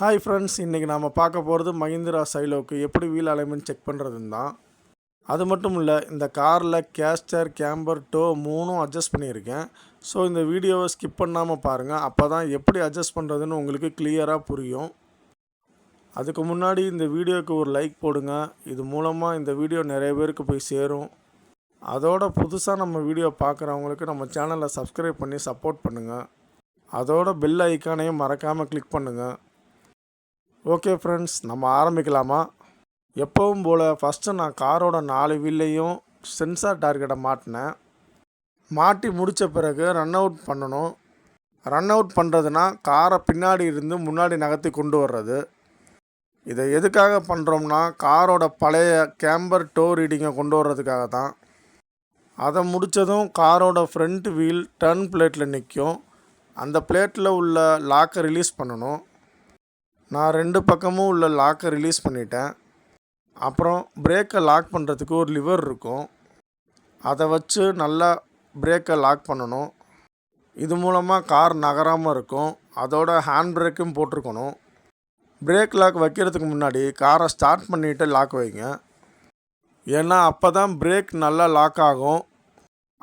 Hi friends இன்றைக்கி நாம் பார்க்க போகிறது மஹிந்திரா சைலோக்கு எப்படி வீல் அலைமெண்ட் செக் பண்ணுறதுன்னு தான். அது மட்டும் இல்லை இந்த காரில் கேஸ்டர் கேம்பர் டோ மூணும் அட்ஜஸ்ட் பண்ணியிருக்கேன். ஸோ இந்த வீடியோவை ஸ்கிப் பண்ணாமல் பாருங்கள் அப்போ தான் எப்படி அட்ஜஸ்ட் பண்ணுறதுன்னு உங்களுக்கு கிளியராக புரியும். அதுக்கு முன்னாடி இந்த வீடியோவுக்கு ஒரு லைக் போடுங்க. இது மூலமாக இந்த வீடியோ நிறைய பேருக்கு போய் சேரும். அதோட புதுசாக நம்ம வீடியோ பார்க்குறவங்களுக்கு நம்ம சேனலை சப்ஸ்கிரைப் பண்ணி சப்போர்ட் பண்ணுங்கள் அதோட பெல் ஐக்கானையும் மறக்காமல் கிளிக் பண்ணுங்கள் ஓகே ஃப்ரெண்ட்ஸ் நம்ம ஆரம்பிக்கலாமா? எப்பவும் போல் ஃபஸ்ட்டு நான் காரோட நாலு வீல்லையும் சென்சார் டார்கெட்டை மாட்டினேன். மாட்டி முடித்த பிறகு ரன் அவுட் பண்ணணும். ரன் அவுட் பண்ணுறதுனா காரை பின்னாடி இருந்து முன்னாடி நகர்த்தி கொண்டு வர்றது. இதை எதுக்காக பண்ணுறோம்னா காரோட பழைய கேம்பர் டோ ரீடிங்கை கொண்டு வர்றதுக்காக தான். அதை முடித்ததும் காரோட ஃப்ரண்ட் வீல் டர்ன் பிளேட்டில் நிற்கும். அந்த பிளேட்டில் உள்ள லாக்கை ரிலீஸ் பண்ணணும். நான் ரெண்டு பக்கமும் உள்ள லாக்கை ரிலீஸ் பண்ணிட்டேன். அப்புறம் பிரேக்கை லாக் பண்ணுறதுக்கு ஒரு லிவர் இருக்கும். அதை வச்சு நல்லா பிரேக்கை லாக் பண்ணணும். இது மூலமாக கார் நகராமல் இருக்கும். அதோட ஹேண்ட் பிரேக்கும் போட்டிருக்கணும். பிரேக் லாக் வைக்கிறதுக்கு முன்னாடி காரை ஸ்டார்ட் பண்ணிவிட்டு லாக் வைங்க. ஏன்னா அப்போ தான் பிரேக் நல்லா லாக் ஆகும்.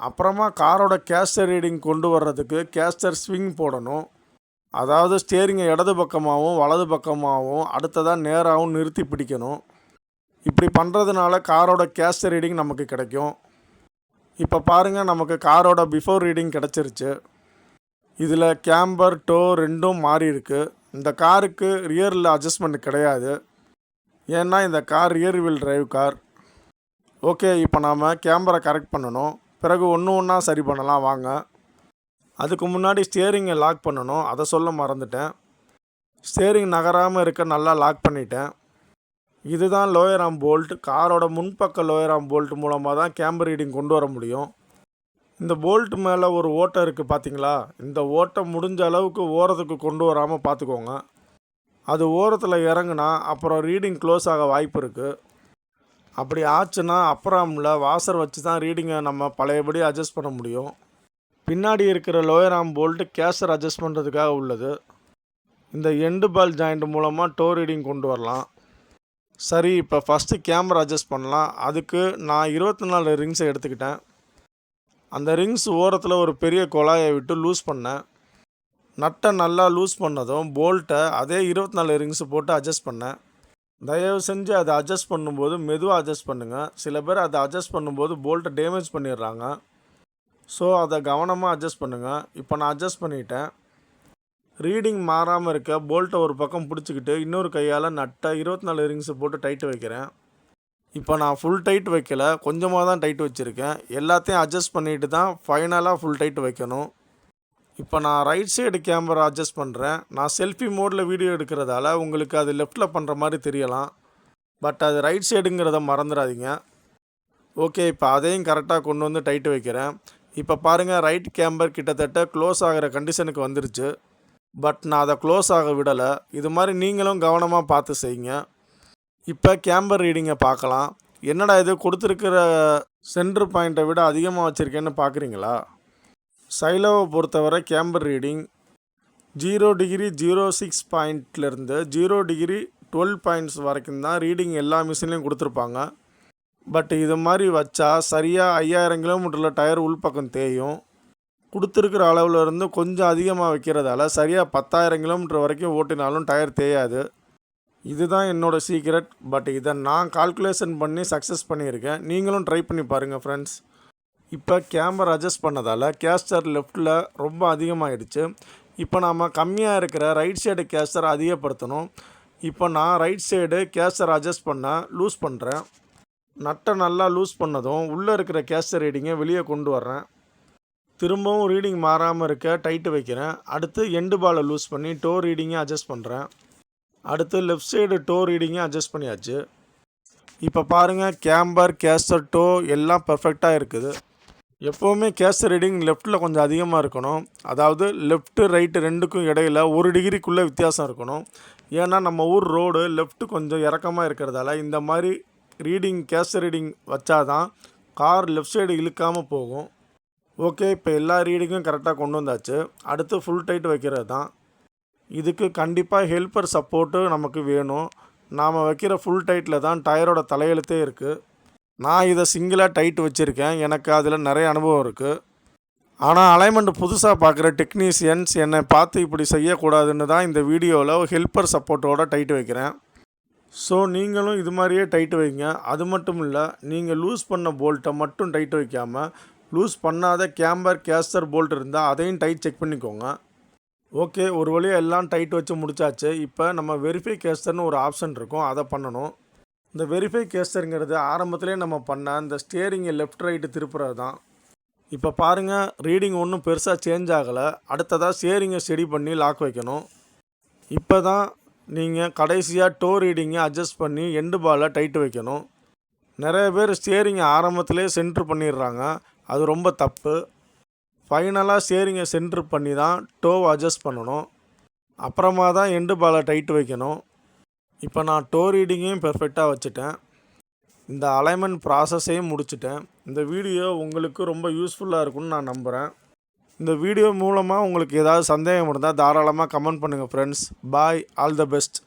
அப்புறமா காரோட கேஸ்டர் ரீடிங் கொண்டு வர்றதுக்கு கேஸ்டர் ஸ்விங் போடணும். அதாவது ஸ்டேரிங்கை இடது பக்கமாகவும் வலது பக்கமாகவும் அடுத்ததாக நேராகவும் நிறுத்தி பிடிக்கணும். இப்படி பண்ணுறதுனால காரோட கேஸ்டர் ரீடிங் நமக்கு கிடைக்கும். இப்போ பாருங்கள் நமக்கு காரோட பிஃபோர் ரீடிங் கிடச்சிருச்சு. இதில் கேம்பர் டோ ரெண்டும் மாறி இருக்குது இந்த காருக்கு ரியரில் அட்ஜஸ்ட்மெண்ட் கிடையாது. ஏன்னா இந்த car rear wheel drive car okay இப்போ நாம் கேமரா கரெக்ட் பண்ணணும். பிறகு ஒன்று ஒன்றா சரி பண்ணலாம் வாங்க. அதுக்கு முன்னாடி ஸ்டியரிங்கை லாக் பண்ணணும். அதை சொல்ல மறந்துட்டேன். ஸ்டியரிங் நகராமல் இருக்க நல்லா லாக் பண்ணிட்டேன். இதுதான் லோயர் ஆம் போல்ட் காரோட முன்பக்க லோயர் ஆம் போல்ட் மூலமாக தான் கேம்பர் ரீடிங் கொண்டு வர முடியும். இந்த போல்ட் மேலே ஒரு ஓட்டை இருக்குது பார்த்தீங்களா இந்த ஓட்டை முடிஞ்ச அளவுக்கு ஓரத்துக்கு கொண்டு வராமல் பார்த்துக்கோங்க அது ஓரத்தில் இறங்குனா அப்புறம் ரீடிங் க்ளோஸ் ஆக வாய்ப்பு இருக்குது அப்படி ஆச்சுன்னா அப்புறம்ல வாசர் வச்சு தான் ரீடிங்கை நம்ம பழையபடி அட்ஜஸ்ட் பண்ண முடியும். பின்னாடி இருக்கிற லோயர் ஆம் போல்ட்டு கேசர் அட்ஜஸ்ட் பண்ணுறதுக்காக உள்ளது. இந்த எண்டு பால் ஜாயிண்ட் மூலமாக டோ ரீடிங் கொண்டு வரலாம். சரி இப்போ ஃபஸ்ட்டு கேமரா அட்ஜஸ்ட் பண்ணலாம். அதுக்கு நான் இருபத்தி நாலு ரிங்ஸை எடுத்துக்கிட்டேன். அந்த ரிங்ஸ் ஓரத்தில் ஒரு பெரிய குழாயை விட்டு லூஸ் பண்ணேன். நட்டை நல்லா லூஸ் பண்ணதும் போல்ட்டை அதே இருபத்தி நாலு ரிங்ஸ் போட்டு அட்ஜஸ்ட் பண்ணேன். தயவு செஞ்சு அதை அட்ஜஸ்ட் பண்ணும்போது மெதுவாக அட்ஜஸ்ட் பண்ணுங்கள் சில பேர் அதை அட்ஜஸ்ட் பண்ணும்போது போல்ட்டை டேமேஜ் பண்ணிடுறாங்க. ஸோ அதை கவனமாக அட்ஜஸ்ட் பண்ணுங்கள் இப்போ நான் அட்ஜஸ்ட் பண்ணிட்டேன். ரீடிங் மாறாமல் இருக்க போல்ட்டை ஒரு பக்கம் பிடிச்சிக்கிட்டு இன்னொரு கையால் நட்டை இருபத்தி நாலு ரிங்ஸை போட்டு டைட்டு வைக்கிறேன். இப்போ நான் ஃபுல் டைட் வைக்கல. கொஞ்சமாக தான் டைட் வச்சுருக்கேன். எல்லாத்தையும் அட்ஜஸ்ட் பண்ணிட்டு தான் ஃபைனலாக ஃபுல் டைட் வைக்கணும். இப்போ நான் ரைட் சைடு கேமரா அட்ஜஸ்ட் பண்ணுறேன் நான் செல்ஃபி மோடில் வீடியோ எடுக்கிறதால உங்களுக்கு அது லெஃப்ட்டில் பண்ணுற மாதிரி தெரியலாம். பட் அது ரைட் சைடுங்கிறத மறந்துடாதீங்க. ஓகே இப்போ அதையும் கரெக்டாக கொண்டு வந்து டைட்டு வைக்கிறேன். இப்போ பாருங்கள் ரைட் கேம்பர் கிட்டத்தட்ட க்ளோஸ் ஆகிற கண்டிஷனுக்கு வந்துருச்சு. பட் நான் அதை க்ளோஸ் ஆக விடலை. இது மாதிரி நீங்களும் கவனமாக பார்த்து செய்யுங்க. இப்போ கேம்பர் ரீடிங்கை பார்க்கலாம். என்னடா இது கொடுத்துருக்கிற சென்டர் பாயிண்ட்டை விட அதிகமாக வச்சுருக்கேன்னு பார்க்குறீங்களா? சைலோவை பொறுத்தவரை camber reading zero degree zero six பாயிண்ட்லேருந்து ஜீரோ டிகிரி டுவெல் பாயிண்ட்ஸ் வரைக்கும் தான் ரீடிங் எல்லா மிஷின்லேயும் கொடுத்துருப்பாங்க. பட் இது மாதிரி வச்சா சரியாக ஐயாயிரம் கிலோமீட்டரில் டயர் உள்பக்கம் தேயும். கொடுத்துருக்கிற அளவில் இருந்து கொஞ்சம் அதிகமாக வைக்கிறதால சரியாக பத்தாயிரம் கிலோமீட்டர் வரைக்கும் ஓட்டினாலும் டயர் தேயாது. இதுதான் என்னோடய சீக்ரெட். பட் இதை நான் கால்குலேஷன் பண்ணி சக்ஸஸ் பண்ணியிருக்கேன். நீங்களும் ட்ரை பண்ணி பாருங்கள் ஃப்ரெண்ட்ஸ். இப்போ கேமரா அட்ஜஸ்ட் பண்ணதால் கேஸ்டர் லெஃப்ட்டில் ரொம்ப அதிகமாகிடுச்சு இப்போ நாம் கம்மியாக இருக்கிற ரைட் சைடு கேஸ்டர் அதிகப்படுத்தணும். இப்போ நான் ரைட் சைடு கேஸ்டர் அட்ஜஸ்ட் பண்ண லூஸ் பண்ணுறேன் நட்டை நல்லா லூஸ் பண்ணதும் உள்ளே இருக்கிற கேஸ்டர் ரீடிங்கை வெளியே கொண்டு வர்றேன். திரும்பவும் ரீடிங் மாறாமல் இருக்க டைட்டு வைக்கிறேன். அடுத்து எண்டு பாலை லூஸ் பண்ணி டோ ரீடிங்கை அட்ஜஸ்ட் பண்ணுறேன் அடுத்து லெஃப்ட் சைடு டோ ரீடிங்கை அட்ஜஸ்ட் பண்ணியாச்சு. இப்போ பாருங்கள் கேம்பர் கேஸ்டர் டோ எல்லாம் பர்ஃபெக்டாக இருக்குது. எப்போவுமே கேஸ்டர் ரீடிங் லெஃப்ட்டில் கொஞ்சம் அதிகமாக இருக்கணும். அதாவது லெஃப்ட்டு ரைட்டு ரெண்டுக்கும் இடையில ஒரு டிகிரிக்குள்ளே வித்தியாசம் இருக்கணும். ஏன்னா நம்ம ஊர் ரோடு லெஃப்ட்டு கொஞ்சம் இறக்கமாக இருக்கிறதால இந்த மாதிரி ரீடிங் கேஸ் ரீடிங் வச்சாதான் கார் லெஃப்ட் சைடு இழுக்காமல் போகும். ஓகே இப்போ எல்லா ரீடிங்கும் கரெக்டாக கொண்டு வந்தாச்சு. அடுத்து ஃபுல் டைட் வைக்கிறது தான் இதுக்கு கண்டிப்பாக ஹெல்ப்பர் சப்போர்ட்டு நமக்கு வேணும். நாம் வைக்கிற ஃபுல் டைட்டில் தான் டயரோட தலையெழுத்தே இருக்குது நான் இதை சிங்கிளாக டைட் வச்சுருக்கேன். எனக்கு அதில் நிறைய அனுபவம் இருக்குது ஆனால் அலைன்மெண்ட் புதுசாக பார்க்குற டெக்னீஷியன்ஸ் என்னை பார்த்து இப்படி செய்யக்கூடாதுன்னு தான் இந்த வீடியோவில் ஹெல்ப்பர் சப்போர்ட்டோட டைட் வைக்கிறேன். ஸோ நீங்களும் இது மாதிரியே டைட் வைங்க. அது மட்டும் இல்லை நீங்கள் லூஸ் பண்ண போல்ட்டை மட்டும் டைட் வைக்காமல் லூஸ் பண்ணாத கேம்பர் கேஸ்டர் போல்ட் இருந்தால் அதையும் டைட் செக் பண்ணிக்கோங்க. ஓகே ஒரு வழியாக எல்லாம் டைட் வச்சு முடிச்சாச்சு. இப்போ நம்ம வெரிஃபை கேஸ்டர்னு ஒரு ஆப்ஷன் இருக்கும். அதை பண்ணணும். இந்த வெரிஃபை கேஸ்டருங்கிறது ஆரம்பத்திலே நம்ம பண்ண இந்த ஸ்டியரிங்கை லெஃப்ட் ரைட்டு திருப்புறது தான் இப்போ பாருங்கள் ரீடிங் ஒன்றும் பெருசாக சேஞ்ச் ஆகலை. அடுத்ததாக ஸ்டியரிங்கை ஸ்டெடி பண்ணி லாக் வைக்கணும். இப்போ தான் நீங்கள் கடைசியாக டோ ரீடிங்கை அட்ஜஸ்ட் பண்ணி எண்டு பாலை டைட்டு வைக்கணும். நிறைய பேர் ஸ்டியரிங்கை ஆரம்பத்திலே சென்ட்ரு பண்ணிடுறாங்க. அது ரொம்ப தப்பு. ஃபைனலாக ஸ்டியரிங்கை சென்ட்ரு பண்ணி தான் டோவை அட்ஜஸ்ட் பண்ணணும். அப்புறமா தான் எண்டு பாலை டைட்டு வைக்கணும். இப்போ நான் டோ ரீடிங்கையும் பெர்ஃபெக்டாக வச்சுட்டேன். இந்த அலைன்மெண்ட் ப்ராசஸையும் முடிச்சுட்டேன். இந்த வீடியோ உங்களுக்கு ரொம்ப யூஸ்ஃபுல்லாக இருக்கும்னு நான் நம்புகிறேன் இந்த வீடியோ மூலமாக உங்களுக்கு ஏதாவது சந்தேகம் இருந்தால் தாராளமாக கமெண்ட் பண்ணுங்கள் friends bye all the best